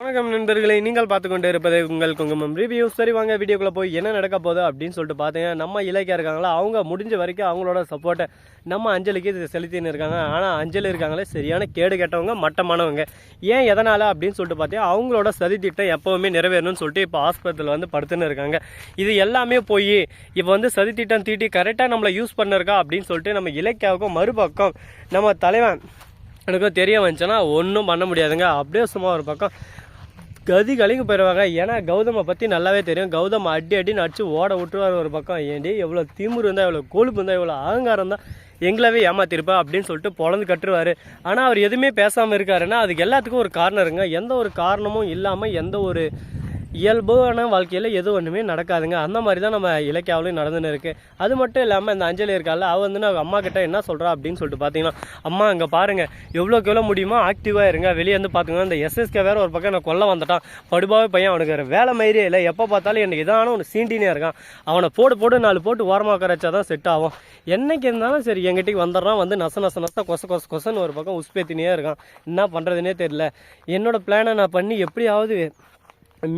வணக்கம் நண்பர்களே நீங்கள் பார்த்து கொண்டு இருப்பது உங்கள் குங்குமம் ரிவ்யூ சரி வாங்க வீடியோக்குள்ளே போய் என்ன நடக்க போகுது அப்படின்னு சொல்லிட்டு பார்த்தீங்க நம்ம இலக்கியா இருக்காங்களா? அவங்க முடிஞ்ச வரைக்கும் அவங்களோட சப்போர்ட்டை நம்ம அஞ்சலிக்கு இது செலுத்தின்னு இருக்காங்க. ஆனால் அஞ்சலி இருக்காங்களே சரியான கேடு கெட்டவங்க மட்டமானவங்க. ஏன் எதனால் அப்படின்னு சொல்லிட்டு பார்த்தீங்கன்னா அவங்களோட சதி திட்டம் எப்போவுமே நிறைவேறணும்னு சொல்லிட்டு இப்போ ஆஸ்பத்திரியில் வந்து படுத்துன்னு இருக்காங்க. இது எல்லாமே போய் இப்போ வந்து சதி திட்டம் தீட்டி கரெக்டாக நம்மளை யூஸ் பண்ணிருக்கா அப்படின்னு சொல்லிட்டு நம்ம இலக்கியாவுக்கும் மறுபக்கம் நம்ம தலைவன் எனக்கும் தெரிய வந்துச்சுன்னா ஒன்றும் பண்ண முடியாதுங்க. அப்படியே சும்மா ஒரு பக்கம் கதி கலிங்க போயிடுவாங்க ஏன்னா கௌதமை பற்றி நல்லாவே தெரியும். கௌதம் அடி அடின்னு அடிச்சு ஓட விட்டுருவார் ஒரு பக்கம். ஏண்டி எவ்வளோ திமுரு இருந்தால் எவ்வளோ கொழுப்பு இருந்தால் எவ்வளோ அகங்காரம் தான் எங்களவே ஏமாத்திருப்பா அப்படின்னு சொல்லிட்டு பொழந்து கட்டுருவார். ஆனால் அவர் எதுவுமே பேசாமல் இருக்காருன்னா அதுக்கு எல்லாத்துக்கும் ஒரு காரணம் இருங்க. எந்த ஒரு காரணமும் இல்லாமல் எந்த ஒரு இயல்பான வாழ்க்கையில் எது ஒன்றுமே நடக்காதுங்க. அந்த மாதிரி தான் நம்ம இலக்கியாவிலையும் நடந்துன்னு இருக்குது அது மட்டும் இல்லாமல் இந்த அஞ்சலி இருக்கால அவள் வந்து நான் அம்மா கிட்ட என்ன சொல்கிறா அப்படின்னு சொல்லிட்டு பார்த்தீங்கன்னா அம்மா அங்கே பாருங்கள் எவ்வளோக்கு எவ்வளோ முடியுமோ ஆக்டிவாக இருங்க. வெளியே வந்து பார்த்துங்க இந்த எஸ்எஸ்கே வேறு ஒரு பக்கம் நான் கொல்ல வந்துட்டான். படுபாவே பையன் அவனுக்கு வேறு வேலை மாதிரியே இல்லை. எப்போ பார்த்தாலும் எனக்கு இதான ஒன்று சீண்டினே இருக்கான். அவனை போடு போடு நாலு போட்டு ஓரமாக உட்கார தான் செட் ஆகும். என்னைக்கு இருந்தாலும் சரி எங்கிட்டக்கு வந்துடுறான். வந்து நச நச நச கொச கொச கொசன்னு ஒரு பக்கம் உஸ்பேத்தினே இருக்கான். என்ன பண்ணுறதுனே தெரியல. என்னோடய பிளானை நான் பண்ணி எப்படியாவது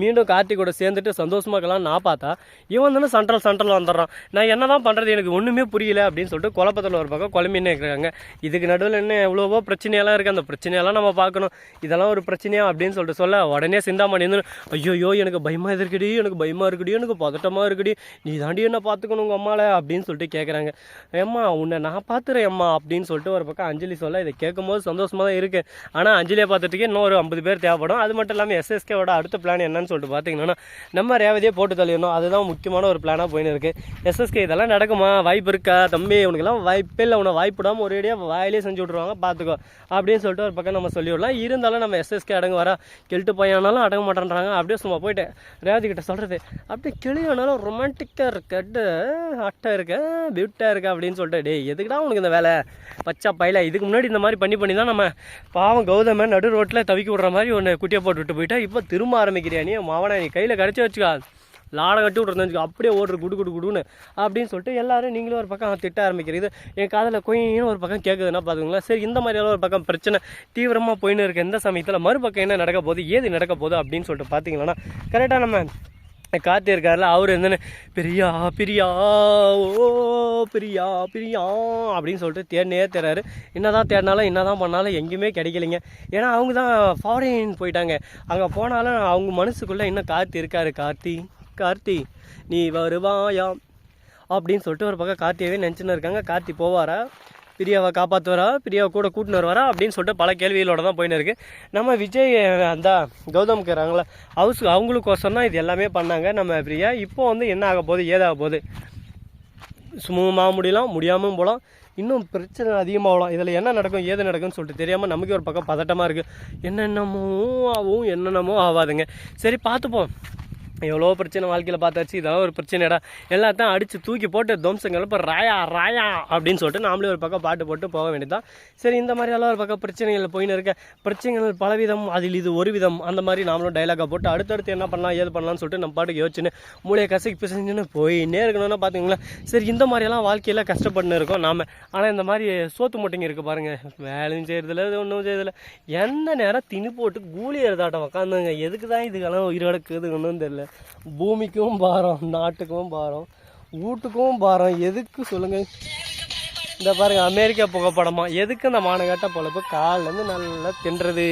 மீண்டும் கார்த்திக் கூட சேர்ந்துட்டு சந்தோஷமாக இருக்கலாம் நான் பார்த்தா இவன் தானே சென்ட்ரல் சென்ட்ரல் வந்துடுறான். நான் என்ன தான் பண்ணுறது எனக்கு ஒன்றுமே புரியல அப்படின்னு சொல்லிட்டு குழப்பத்தில் ஒரு பக்கம் குழம்பின்னு இருக்கிறாங்க இதுக்கு நடுவில் என்ன எவ்வளவோ பிரச்சனையெல்லாம் இருக்குது அந்த பிரச்சனையெல்லாம் நம்ம பார்க்கணும். இதெல்லாம் ஒரு பிரச்சனையா அப்படின்னு சொல்லிட்டு சொல்ல உடனே சிந்தாமணி வந்து ஐயோயோ எனக்கு பயமாக இருக்குடி எனக்கு பயமாக இருக்குடி எனக்கு பதட்டமாக இருக்குடி. நீ தாண்டி என்ன பார்த்துக்கணும் உங்கள் அம்மாவில் அப்படின்னு சொல்லிட்டு கேட்குறாங்க ஏம்மா உன்னை நான் பார்த்துறேன் அம்மா அப்படின்னு சொல்லிட்டு ஒரு பக்கம் அஞ்சலி சொல்ல இதை கேட்கும்போது சந்தோஷமாக தான் இருக்குது ஆனால் அஞ்சலியை பார்த்துட்டுக்கே இன்னும் ஒரு ஐம்பது பேர் தேவைப்படும். அது மட்டும் இல்லாமல் எஸ்எஸ்கேவோட அடுத்த பிளான் என்னன்னு சொல்லிட்டு பார்த்தீங்கன்னா நம்ம ரேவதியை போட்டு தள்ளிடணும். அதுதான் முக்கியமான ஒரு பிளானாக போயின்னு இருக்குது எஸ்எஸ்கே இதெல்லாம் நடக்குமா? வாய்ப்பு இருக்கா? தம்பி உனக்கெல்லாம் வாய்ப்பே இல்லை. உன வாய்ப்பிடாமல் ஒரேடியாக வாயிலே செஞ்சு விட்ருவாங்க பார்த்துக்கோ அப்படின்னு சொல்லிட்டு ஒரு பக்கம் நம்ம சொல்லிவிடலாம் இருந்தாலும் நம்ம எஸ்எஸ்கே அடங்க வரா கெல்ட்டு பையனாலும் அடங்க மாட்டேன்றாங்க. அப்படியே சும்மா போயிட்டேன். ரேவதி கிட்ட சொல்கிறது அப்படியே கிளியானாலும் ரொமான்டிக்காக இருக்கட்டு அட்டை இருக்க. பியூட்டாக இருக்க. அப்படின்னு சொல்லிட்டு டே எதுக்குடா உனக்கு இந்த வேலை? பச்சா பயில இதுக்கு முன்னாடி இந்த மாதிரி பண்ணி பண்ணி தான் நம்ம பாவம் கௌதம நடு ரோட்டில் தவிக்க விடுற மாதிரி ஒன்று குட்டியை போட்டு விட்டு போயிட்டா. இப்போ திரும்ப ஆரம்பிக்கிறேன் ஆரம்பிக்கிறியா நீ மாவனை நீ கையில் கடிச்சு வச்சுக்கா. லாடை கட்டி விட்ருந்தா அப்படியே ஓடுற குடு குடு குடுன்னு அப்படின்னு சொல்லிட்டு எல்லாரும் நீங்களும் ஒரு பக்கம் திட்ட ஆரம்பிக்கிறது. என் காதில் கொயின்னு ஒரு பக்கம் கேட்குதுன்னா பார்த்துக்கோங்களேன் சரி இந்த மாதிரியெல்லாம் ஒரு பக்கம் பிரச்சனை தீவிரமாக போயின்னு இருக்க. எந்த சமயத்தில் மறுபக்கம் என்ன நடக்க போகுது ஏது நடக்க போகுது அப்படின்னு சொல்லிட்டு பார்த்தீங்கன்னா கரெக்டாக நம்ம காத்து இருக்கார்ல அவர் என்னன்னு பிரியா பிரியா ஓ பிரியா பிரியா அப்படின்னு சொல்லிட்டு தேடினே தேடுறாரு. என்னதான் தேடினாலும் என்னதான் பண்ணாலும் எங்கேயுமே கிடைக்கலைங்க. ஏன்னா அவங்க தான் ஃபாரின் போயிட்டாங்க. அங்கே போனாலும் அவங்க மனசுக்குள்ளே இன்னும் கார்த்தி இருக்காரு. கார்த்தி கார்த்தி நீ வருவாயா அப்படின்னு சொல்லிட்டு ஒரு பக்கம் கார்த்தியவே நினச்சின்னு இருக்காங்க. கார்த்தி போவாரா? பிரியாவை காப்பாற்றுவாரா பிரியாவை கூட கூட்டின்னு வருவாரா? அப்படின்னு சொல்லிட்டு பல கேள்விகளோட தான் போயின்னு இருக்குது நம்ம விஜய் அந்த கௌதம் இருக்கிறாங்களா ஹவுஸ் அவங்களுக்கோசரம் தான் இது எல்லாமே பண்ணாங்க நம்ம பிரியா. இப்போ வந்து என்ன ஆக போகுது? ஏதாக போகுது? சுமூகமாக முடியலாம் முடியாமல் போகலாம். இன்னும் பிரச்சனை அதிகமாகலாம் இதில் என்ன நடக்கும் ஏது நடக்கும்னு சொல்லிட்டு தெரியாமல் நமக்கு ஒரு பக்கம் பதட்டமாக இருக்குது என்னென்னமோ ஆகும் என்னென்னமோ ஆகாதுங்க சரி பார்த்துப்போம். எவ்வளோ பிரச்சனை வாழ்க்கையில் பார்த்தாச்சு இதெல்லாம் ஒரு பிரச்சனைடா. எல்லாத்தையும் அடித்து தூக்கி போட்டு துவம்சங்கள் இப்போ ராயா ராயா அப்படின்னு சொல்லிட்டு நாமளே ஒரு பக்கம் பாட்டு போட்டு போக வேண்டியதான் சரி இந்த மாதிரி எல்லாம் ஒரு பக்கம் பிரச்சனைகள் போயின்னு இருக்க பிரச்சனைகள் பலவிதம் அதில் இது ஒரு விதம் அந்த மாதிரி நாமளும் டைலாக போட்டு அடுத்தடுத்து என்ன பண்ணலாம் ஏது பண்ணலாம்னு சொல்லிட்டு நம்ம பாட்டுக்கு யோசிச்சுன்னு மூளையை கசைக்கு பிசைஞ்சுன்னு போயின்னே இருக்கணும்னா பார்த்துங்களேன் சரி இந்த மாதிரியெல்லாம் வாழ்க்கையில் கஷ்டப்பட்டுன்னு இருக்கோம் நாம. ஆனால் இந்த மாதிரி சோத்து மூட்டைங்க இருக்குது பாருங்கள் வேலையும் செய்கிறதில்ல ஒன்றும் செய்யறதில்ல. எந்த நேரம் திணி போட்டு கூலி எழுதாட்டம் உக்காந்துங்க. எதுக்கு தான் இதுக்கெல்லாம் உயிரிழக்குது ஒன்றும் தெரியல. பூமிக்கும் பாரம் நாட்டுக்கும் பாரம் வீட்டுக்கும் பாரம். எதுக்கு சொல்லுங்கள் இந்த பாருங்க அமெரிக்கா புகைப்படமா? எதுக்கு இந்த மானகட்ட பொழப்பு? காலிலேருந்து நல்லா தின்றது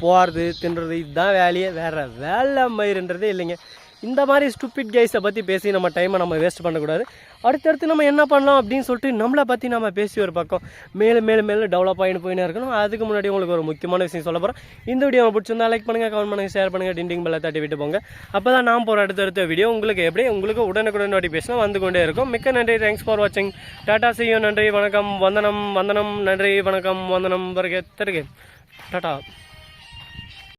போகிறது தின்றது இதுதான் வேலையே. வேற வேலை மயிருன்றதே இல்லைங்க. இந்த மாதிரி ஸ்டூபிட் கேஸை பற்றி பேசி நம்ம டைமை நம்ம வேஸ்ட் பண்ணக்கூடாது. அடுத்தடுத்து நம்ம என்ன பண்ணலாம் அப்படின்னு சொல்லிட்டு நம்மளை பற்றி நம்ம பேசி ஒரு பக்கம். மேலும் மேலும் மேலும் டெவலப் ஆகிட்டு போயினே இருக்கணும். அதுக்கு முன்னாடி உங்களுக்கு ஒரு முக்கியமான விஷயம் சொல்ல போகிறேன் இந்த வீடியோ பிடிச்சிருந்தா லைக் பண்ணுங்கள் கமெண்ட் பண்ணுங்கள் ஷேர் பண்ணுங்கள் டிண்டிங் பெல்லை தட்டி விட்டு போங்க. அப்போ தான் நான் போகிற அடுத்தடுத்த வீடியோ உங்களுக்கு எப்படி உங்களுக்கு உடனுக்குடன் நோட்டிஃபிகேஷன் வந்து கொண்டே இருக்கும். மிக்க நன்றி தேங்க்ஸ் ஃபார் வாட்சிங் டாடா செய்யும் நன்றி வணக்கம். வந்தனம் வந்தனம். நன்றி வணக்கம். வந்தனம் வருகை தருகேன் டாடா.